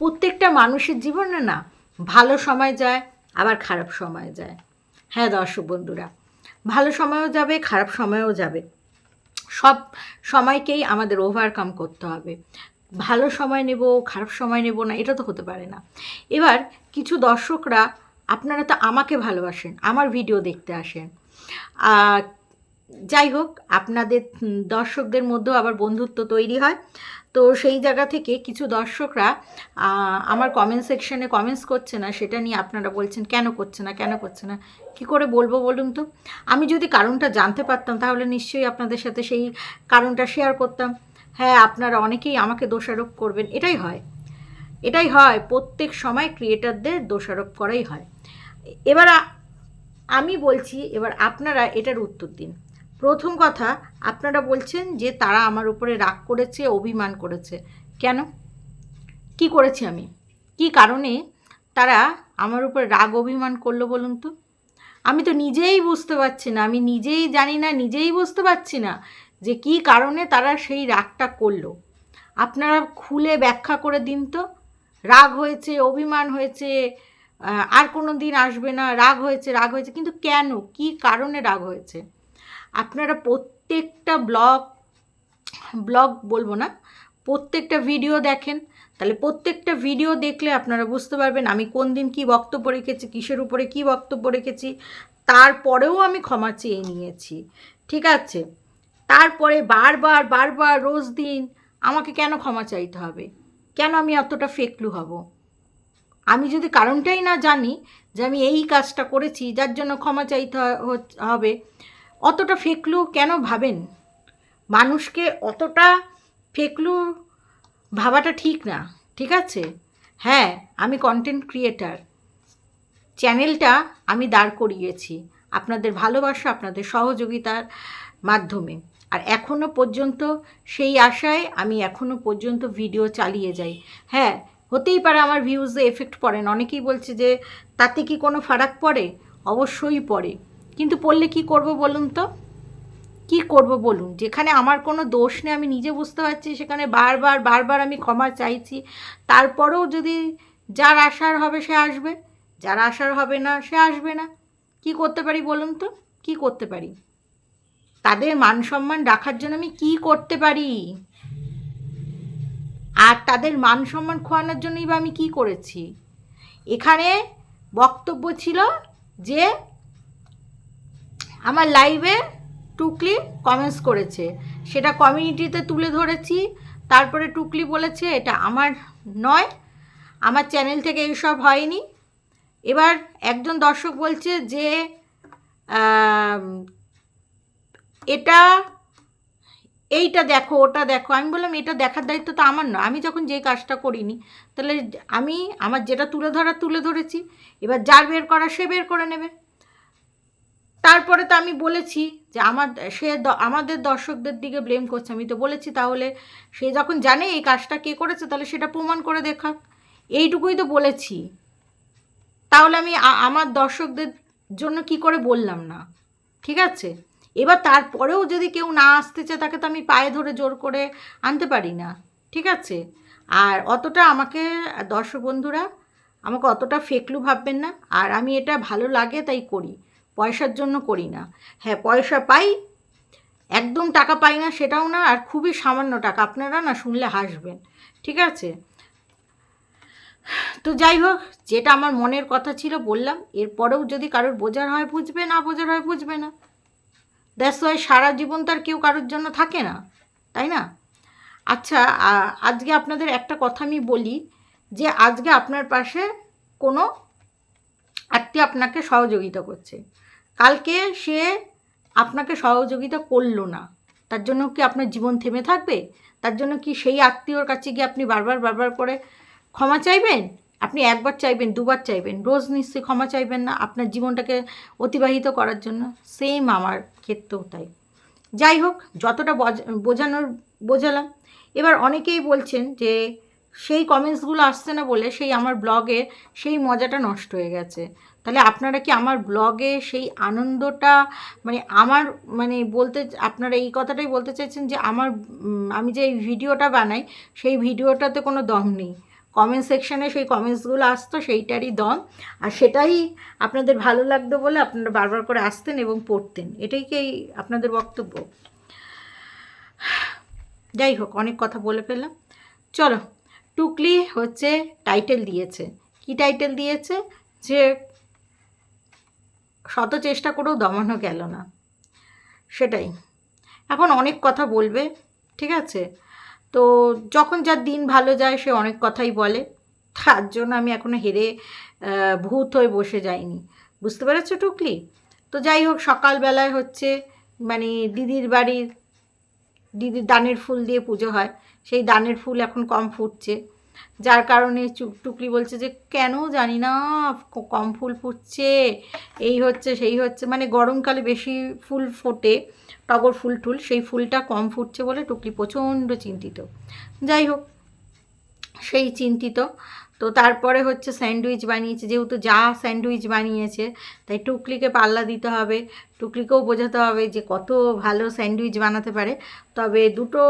প্রত্যেকটা মানুষের জীবনে না ভালো সময় যায়, আবার খারাপ সময় যায়। হ্যাঁ দর্শক বন্ধুরা, ভালো সময়ও যাবে, খারাপ সময়ও যাবে। সব সময়কেই আমাদের ওভারকাম করতে হবে। ভালো সময় নেব, খারাপ সময় নেব না, এটা তো হতে পারে না। এবার কিছু দর্শকরা, আপনারা তো আমাকে ভালোবাসেন, আমার ভিডিও দেখতে আসেন। যাই হোক, আপনাদের দর্শকদের মধ্যেও আবার বন্ধুত্ব তৈরি হয়। তো সেই জায়গা থেকে কিছু দর্শকরা আমার কমেন্ট সেকশনে কমেন্টস করছে না, সেটা নিয়ে আপনারা বলছেন, কেন করছে না, কেন করছে না? কি করে বলব বলুন তো? আমি যদি কারণটা জানতে পারতাম, তাহলে নিশ্চয়ই আপনাদের সাথে সেই কারণটা শেয়ার করতাম। হ্যাঁ আপনারা অনেকেই আমাকে দোষারোপ করবেন, এটাই হয়। এটাই হয়, প্রত্যেক সময় ক্রিয়েটারদের দোষারোপ করাই হয়। এবার আমি বলছি, এবার আপনারা এটার উত্তর দিন। প্রথম কথা, আপনারা বলছেন যে তারা আমার উপরে রাগ করেছে, অভিমান করেছে। কেন? কি করেছি আমি? কি কারণে তারা আমার উপরে রাগ, অভিমান করল বলুন তো? আমি তো নিজেই বুঝতে পারছি না, আমি নিজেই জানি না, নিজেই বুঝতে পারছি না যে কি কারণে তারা সেই রাগটা করল। আপনারা খুলে ব্যাখ্যা করে দিন তো। রাগ হয়েছে, অভিমান হয়েছে আর কোনো দিন আসবে না, রাগ হয়েছে রাগ হয়েছে, কিন্তু কেন? কি কারণে রাগ হয়েছে? আপনারা প্রত্যেকটা ব্লগ ব্লগ বলব না, প্রত্যেকটা ভিডিও দেখেন। তাহলে প্রত্যেকটা ভিডিও দেখলে আপনারা বুঝতে পারবেন আমি কোন দিন কি বক্তব্য রেখেছি, কিসের উপরে কি বক্তব্য রেখেছি। তারপরেও আমি ক্ষমা চেয়ে নিয়েছি। ঠিক আছে? তারপরে বারবার বারবার রোজ দিন আমাকে কেন ক্ষমা চাইতে হবে? কেন আমি অতটা ফেকলু হব? আমি যদি কারণটাই না জানি যে আমি এই কাজটা করেছি, যার জন্য ক্ষমা চাইতে হবে অতটা ফেকলু কেন ভাবেন? মানুষকে অতটা ফেকলু ভাবাটা ঠিক না, ঠিক আছে? হ্যাঁ আমি কন্টেন্ট ক্রিয়েটার চ্যানেলটা আমি দাঁড় করিয়েছি আপনাদের ভালোবাসা, আপনাদের সহযোগিতার মাধ্যমে। আর এখনও পর্যন্ত সেই আশায় আমি এখনও পর্যন্ত ভিডিও চালিয়ে যাই। হ্যাঁ হতেই পারে আমার ভিউজে এফেক্ট পড়েন অনেকেই বলছে যে, তাতে কি কোনো ফারাক পড়ে? অবশ্যই পড়ে। কিন্তু পড়লে কি করব বলুন তো? কি করব বলুন? যেখানে আমার কোনো দোষ নেই, আমি নিজে বুঝতে পারছি, সেখানে বারবার বারবার আমি ক্ষমা চাইছি। তারপরেও যদি যার আসার হবে সে আসবে, যার আসার হবে না সে আসবে না। কি করতে পারি বলুন তো? কি করতে পারি? তাদের মান সম্মান রাখার জন্য আমি কি করতে পারি? আর তাদের মান সম্মান খোয়ানোর জন্যই বা আমি কি করেছি? এখানে বক্তব্য ছিল যে আমার লাইভে টুকলি কমেন্টস করেছে। সেটা কমিউনিটিতে তুলে ধরেছি। তারপরে টুকলি বলেছে, এটা আমার নয়, আমার চ্যানেল থেকে এইসব হয়নি। এবার একজন দর্শক বলছে যে এটা, এইটা দেখো, ওটা দেখো। আমি বললাম, এটা দেখার দায়িত্ব তো আমার নয়। আমি যখন যে কাজটা করিনি, তাহলে আমি আমার যেটা তুলে ধরা তুলে ধরেছি। এবার যার বের করা সে বের করে নেবে। তারপরে তো আমি বলেছি যে আমার, সে আমাদের দর্শকদের দিকে ব্লেম করছে। আমি তো বলেছি তাহলে সে যখন জানে এই কাজটা কে করেছে, তাহলে সেটা প্রমাণ করে দেখাক। এইটুকুই তো বলেছি। তাহলে আমি আমার দর্শকদের জন্য কি করে বললাম না? ঠিক আছে? এবার তারপরেও যদি কেউ না আসতে চায়, তাকে তো আমি পায়ে ধরে জোর করে আনতে পারি না। ঠিক আছে? আর অতটা আমাকে, দর্শক বন্ধুরা, আমাকে অতটা ফেকলু ভাববেন না। আর আমি এটা ভালো লাগে, তাই করি। পয়সার জন্য করি না। হ্যাঁ পয়সা পাই, একদম টাকা পাই না সেটাও না, আর খুবই সামান্য টাকা, আপনারা না শুনলে হাসবেন, ঠিক আছে? তো যাই হোক, যেটা আমার মনের কথা ছিল বললাম, এরপরেও যদি কারোর বোঝার হয় বুঝবে, না বোঝার হয় বুঝবে না। দ্যাটস ওয়াই সারা জীবন তার কেউ কারোর জন্য থাকে না, তাই না? আচ্ছা আজকে আপনাদের একটা কথা আমি বলি, যে আজকে আপনার পাশে কোনো আত্মীয় আপনাকে সহযোগিতা করছে। কালকে সে আপনাকে সহযোগিতা করল না। তার জন্য কি আপনার জীবন থেমে থাকবে? তার জন্য কি সেই আত্মীয়র কাছে গিয়ে আপনি বারবার বারবার করে ক্ষমা চাইবেন? আপনি একবার চাইবেন, দুবার চাইবেন, রোজ নিশ্চয়ই ক্ষমা চাইবেন না আপনার জীবনটাকে অতিবাহিত করার জন্য। সেম আমার ক্ষেত্রেও তাই। যাই হোক, যতটা বোঝানোর, বোঝালাম। এবার অনেকেই বলছেন যে সেই কমেন্টসগুলো আসছে না বলে সেই আমার ব্লগে সেই মজাটা নষ্ট হয়ে গেছে। তাহলে আপনারা কি আমার ব্লগে সেই আনন্দটা মানে আমার মানে বলতে, আপনারা এই কথাটাই বলতে চাইছেন যে আমার আমি যে ভিডিওটা বানাই, সেই ভিডিওটাতে কোনো দম নেই। কমেন্ট সেকশানে সেই কমেন্টসগুলো আসতো, সেইটারই দম। আর সেটাই আপনাদের ভালো লাগতো বলে আপনারা বারবার করে আসতেন এবং পড়তেন। এটাই কি আপনাদের বক্তব্য? যাই হোক, অনেক কথা বলে ফেললাম। চলো, টুকলি হচ্ছে টাইটেল দিয়েছে। কি টাইটেল দিয়েছে? যে শত চেষ্টা করেও দমানো গেল না। সেটাই। এখন অনেক কথা বলবে, ঠিক আছে? তো যখন যার দিন ভালো যায়, সে অনেক কথাই বলে। তার জন্য আমি এখনও হেরে ভূত হয়ে বসে যাইনি। বুঝতে পেরেছ টুকলি? তো যাই হোক, সকালবেলায় হচ্ছে মানে দিদির বাড়ির, দিদির দানের ফুল দিয়ে পুজো হয়। সেই দানের ফুল এখন কম ফুটছে। যার কারণে চুক টুকলি বলছে যে, কেন জানি না কম ফুল ফুটছে, এই হচ্ছে, সেই হচ্ছে। মানে গরমকালে বেশি ফুল ফোটে, টগর ফুল টুল, সেই ফুলটা কম ফুটছে বলে টুকলি প্রচণ্ড চিন্তিত। যাই হোক, সেই চিন্তিত। তো তারপরে হচ্ছে স্যান্ডউইচ বানিয়েছে, যেহেতু যা স্যান্ডউইচ বানিয়েছে, তাই টুকলিকে পাল্লা দিতে হবে টুকলিকেও বোঝাতে হবে যে কত ভালো স্যান্ডউইচ বানাতে পারে। তবে দুটো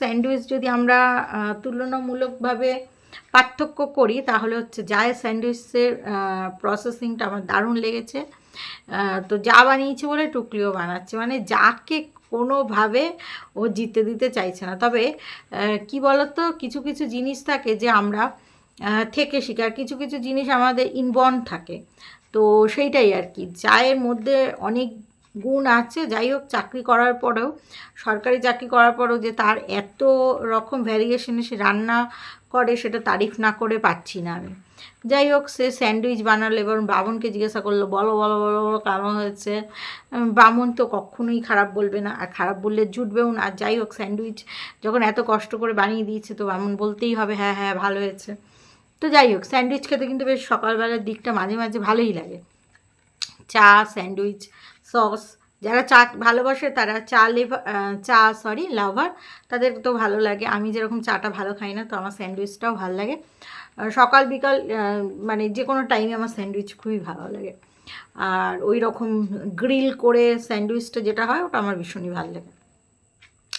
স্যান্ডউইচ যদি আমরা তুলনামূলকভাবে পার্থক্য করি, তাহলে হচ্ছে যায় স্যান্ডউইচের প্রসেসিংটা আমার দারুণ লেগেছে। তো যা বানিয়েছে বলে টুকলিও বানাচ্ছে। মানে যাকে কোনোভাবে ও জিতে দিতে চাইছে না। তবে কি বলতো, কিছু কিছু জিনিস থাকে যে আমরা থেকে শিখি। আর কিছু কিছু জিনিস আমাদের ইনবর্ন থাকে। তো সেইটাই আর কি। চায়ের মধ্যে অনেক গুণ আছে। যাই হোক, চাকরি করার পরেও, সরকারি চাকরি করার পরেও যে তার এত রকম ভ্যারিয়েশনে সে রান্না করে সেটা তারিফ না করে পাচ্ছি না আমি। যাই হোক, সে স্যান্ডউইচ বানালো এবং বামনকে জিজ্ঞাসা করল, বলো বলো বলো বলো, কেমন হয়েছে? বামন তো কখনোই খারাপ বলবে না, আর খারাপ বললে জুটবেও না। আর যাই হোক, স্যান্ডউইচ যখন এত কষ্ট করে বানিয়ে দিয়েছে, তো বামন বলতেই হবে হ্যাঁ হ্যাঁ ভালো হয়েছে। তো যাই হোক, স্যান্ডউইচ খেতে কিন্তু বেশ সকালবেলার দিকটা মাঝে মাঝে ভালোই লাগে। চা, স্যান্ডউইচ, সস যারা চা ভালোবাসে তারা চা লেভার চা সরি লাভার তাদের তো ভালো লাগে। আমি যেরকম চাটা ভালো খাই না, তো আমার স্যান্ডউইচটাও ভালো লাগে। সকাল, বিকাল মানে যে কোনো টাইমে আমার স্যান্ডউইচ খুবই ভালো লাগে। আর ওই রকম গ্রিল করে স্যান্ডউইচটা যেটা হয়, ওটা আমার ভীষণই ভালো লাগে।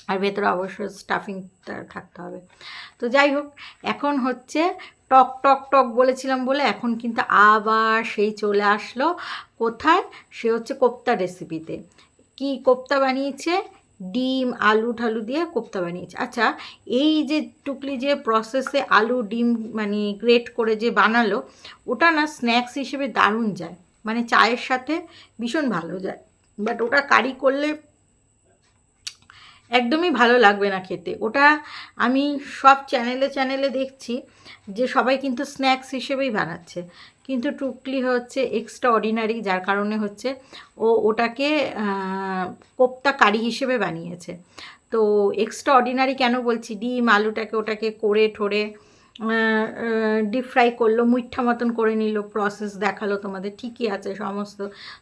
আর ভেতরে অবশ্যই স্টাফিংটা থাকতে হবে। তো যাই হোক, এখন হচ্ছে টক টক টক বলেছিলাম বলে এখন কিন্তু আবার সেই চলে আসলো। কোথায়? সে হচ্ছে কোপ্তা রেসিপিতে কি কোপ্তা বানিয়েছে? ডিম, আলু ঠালু দিয়ে কোপ্তা বানিয়েছে। আচ্ছা এই যে টুকলি যে প্রসেসে আলু, ডিম মানে গ্রেট করে যে বানালো, ওটা না স্ন্যাক্স হিসেবে দারুণ যায়। মানে চায়ের সাথে ভীষণ ভালো যায়। বাট ওটা কারি করলে একদমই ভালো লাগবে না খেতে। ওটা আমি সব চ্যানেলে চ্যানেলে দেখছি যে সবাই কিন্তু স্ন্যাক্স হিসেবেই বানাচ্ছে। কিন্তু টুকলি হচ্ছে এক্সট্রা অর্ডিনারি যার কারণে হচ্ছে ও ওটাকে কোপ্তা কারি হিসেবে বানিয়েছে। তো এক্সট্রা অর্ডিনারি কেন বলছি? ডিম, আলুটাকে ওটাকে করে ঠোরে ডিপ ফ্রাই করল মুইঠা মতন করে নিল প্রসেস দেখাল তোমাদের, ঠিকই আছে সমস্ত।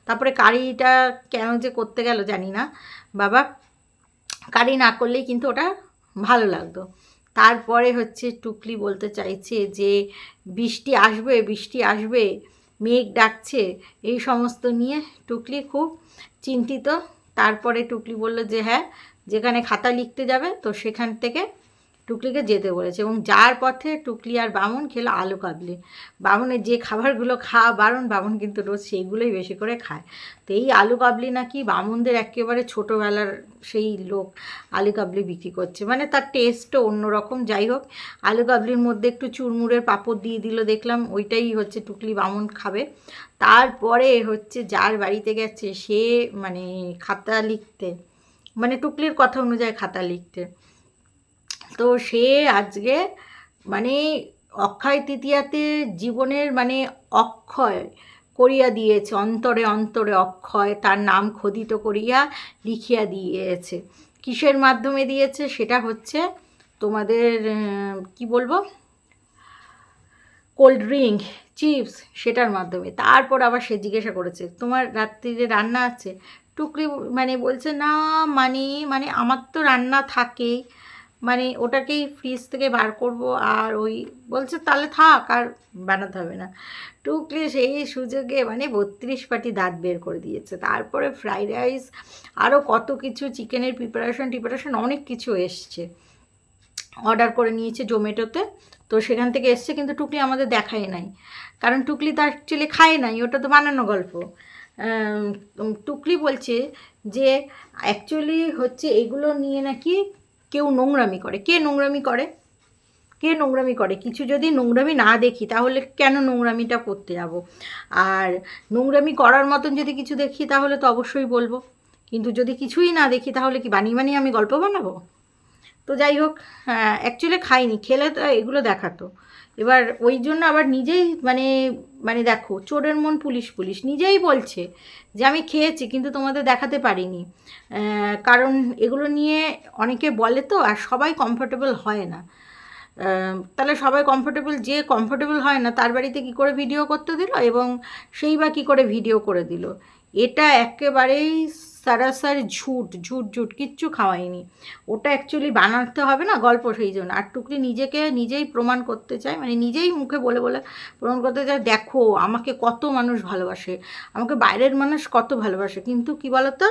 তারপরে কারিটা কেন যে করতে গেল জানি না। বাবা কারি না করলেই কিন্তু ওটা ভালো লাগতো। তারপরে হচ্ছে টুকলি বলতে চাইছে যে, বৃষ্টি আসবে বৃষ্টি আসবে, মেঘ ডাকছে। এই সমস্ত নিয়ে টুকলি খুব চিন্তিত। তারপরে টুকলি বলল যে হ্যাঁ যেখানে খাতা লিখতে যাবে, তো সেখান থেকে টুকলিকে যেতে বলেছে এবং যার পথে টুকলি আর বামন খেলো আলু কাবলি। বামনের যে খাবারগুলো খাওয়া বারণ, বামন কিন্তু রোজ সেইগুলোই বেশি করে খায়। তো এই আলু কাবলি নাকি বামনদের একেবারে ছোটোবেলার সেই লোক আলু কাবলি বিক্রি করছে। মানে তার টেস্টও অন্যরকম। যাই হোক, আলু কাবলির মধ্যে একটু চুরমুরের পাঁপড় দিয়ে দিল, দেখলাম ওইটাই হচ্ছে টুকলি বামন খাবে। তারপরে হচ্ছে যার বাড়িতে গেছে, সে মানে খাতা লিখতে মানে টুকলির কথা অনুযায়ী খাতা লিখতে। তো সে আজকে মানে অক্ষয় তৃতীয়াতে জীবনের মানে অক্ষয় করিয়া দিয়েছে, অন্তরে অন্তরে অক্ষয়, তার নাম খোদিত করিয়া লিখিয়া দিয়েছে। কিসের মাধ্যমে দিয়েছে সেটা হচ্ছে তোমাদের কি বলব? কোল্ড ড্রিঙ্ক, চিপস সেটার মাধ্যমে। তারপর আবার সে জিজ্ঞাসা করেছে, তোমার রাত্রিরে রান্না আছে? টুকরি মানে বলছে, না মানে মানে আমার তো রান্না থাকেই। মানে ওটাকেই ফ্রিজ থেকে বার করব আর ওই বলছে, তাহলে থাক, আর বানাতে হবে না। টুকলি সেই সুযোগে মানে বত্রিশ পাটি দাঁত বের করে দিয়েছে। তারপরে ফ্রাইড রাইস আরও কত কিছু, চিকেনের প্রিপারেশন টিপারেশন অনেক কিছু এসছে। অর্ডার করে নিয়েছে জোম্যাটোতে, তো সেখান থেকে এসছে, কিন্তু টুকলি আমাদের দেখাই নাই। কারণ টুকলি তো অ্যাকচুয়ালি খায় নাই, ওটা তো বানানো গল্প। টুকলি বলছে যে অ্যাকচুয়ালি হচ্ছে এগুলো নিয়ে নাকি কেউ নোংরামি করে। কে নোংরামি করে? কে নোংরামি করে? কিছু যদি নোংরামি না দেখি, তাহলে কেন নোংরামিটা করতে যাব? আর নোংরামি করার মতন যদি কিছু দেখি, তাহলে তো অবশ্যই বলব। কিন্তু যদি কিছুই না দেখি, তাহলে কি বানিয়ে বানিয়ে আমি গল্প বানাবো? তো যাই হোক অ্যাকচুয়ালি খাইনি। খেলে তো এগুলো দেখাতো। এবার ওই জন্য আবার নিজেই মানে মানে দেখো, চোরের মন পুলিশ পুলিশ। নিজেই বলছে যে আমি খেয়েছি, কিন্তু তোমাদের দেখাতে পারিনি। কারণ এগুলো নিয়ে অনেকে বলে তো, আর সবাই কমফোর্টেবল হয় না। তাহলে সবাই কমফোর্টেবল যে কমফোর্টেবল হয় না, তার বাড়িতে কি করে ভিডিও করতে দিল? এবং সেই বা কী করে ভিডিও করে দিল? এটা একেবারেই সারাসার ঝুট ঝুট ঝুট, কিচ্ছু খাওয়াইনি। ওটা অ্যাকচুয়ালি বানাতে হবে না গল্প সেই জন্য। আর টুকরি নিজেকে নিজেই প্রমাণ করতে চায় মানে নিজেই মুখে বলে বলে প্রমাণ করতে চায়, দেখো, আমাকে কত মানুষ ভালোবাসে, আমাকে বাইরের মানুষ কত ভালোবাসে। কিন্তু কি বলতো,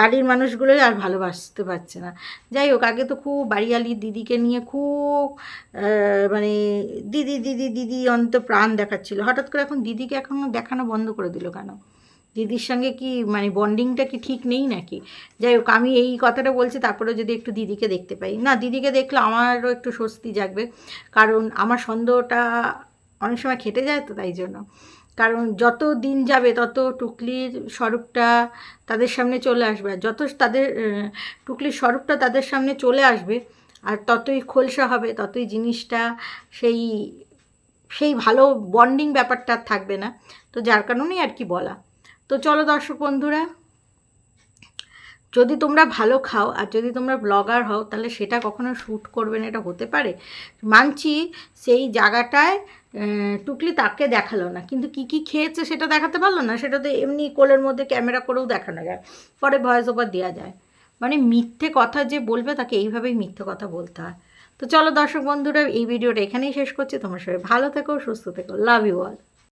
বাড়ির মানুষগুলোই আর ভালোবাসতে পারছে না। যাই হোক, আগে তো খুব বাড়িয়ালি দিদিকে নিয়ে খুব মানে দিদি দিদি দিদি অন্ত প্রাণ দেখাচ্ছিল। হঠাৎ করে এখন দিদিকে এখন দেখানো বন্ধ করে দিল কেন? দিদির সঙ্গে কি মানে বন্ডিংটা কি ঠিক নেই নাকি? যাই হোক, আমি এই কথাটা বলছি তারপরে যদি একটু দিদিকে দেখতে পাই। না, দিদিকে দেখলে আমারও একটু স্বস্তি জাগবে, কারণ আমার সন্দেহটা অনেক সময় খেটে যায় তো তাই জন্য। কারণ যত দিন যাবে, তত টুকলির স্বরূপটা তাদের সামনে চলে আসবে। আর যত তাদের টুকলির স্বরূপটা তাদের সামনে চলে আসবে, আর ততই খোলসা হবে, ততই জিনিসটা সেই সেই ভালো বন্ডিং ব্যাপারটা থাকবে না। তো যার কারণেই আর কি বলা। তো চলো দর্শক বন্ধুরা, যদি তোমরা ভালো খাও আর যদি তোমরা ব্লগার হও, তাহলে সেটা কখনো শ্যুট করবে না, এটা হতে পারে। মানছি সেই জায়গাটায় টুকলি তাকে দেখাল না, কিন্তু কি কি খেয়েছে সেটা দেখাতে পারল না, সেটা তো এমনি কোলের মধ্যে ক্যামেরা করেও দেখানো যায়, পরে ভয়েস ওভার দেওয়া যায়। মানে মিথ্যে কথা যে বলবে, তাকে এইভাবেই মিথ্যে কথা বলতে হয়। তো চলো দর্শক বন্ধুরা, এই ভিডিওটা এখানেই শেষ করছি, তোমার সবাই ভালো থেকো, সুস্থ থেকো লাভ ইউ অল